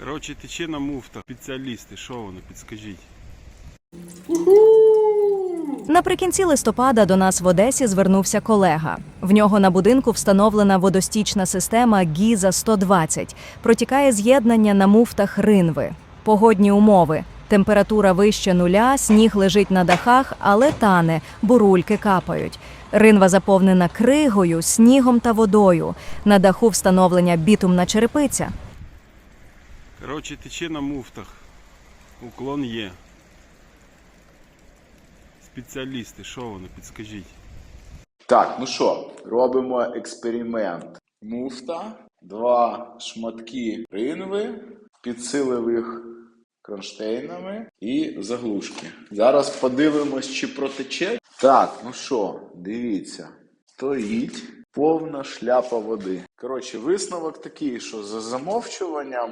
Коротше, тече на муфтах. Спеціалісти, що вони, підскажіть. Наприкінці листопада до нас в Одесі звернувся колега. В нього на будинку встановлена водостічна система Гіза 120 Протікає з'єднання на муфтах ринви. Погодні умови. Температура вище нуля, сніг лежить на дахах, але тане, бурульки капають. Ринва заповнена кригою, снігом та водою. На даху встановлення бітумна черепиця. Коротше, тече на муфтах. Уклон є. Спеціалісти, що вони, підскажіть. Так, ну що, робимо експеримент. Муфта, два шматки ринви, підсилив кронштейнами і заглушки. Зараз подивимось, чи протече. Так, ну що, дивіться, стоїть повна шляпа води. Коротше, висновок такий, що за замовчуванням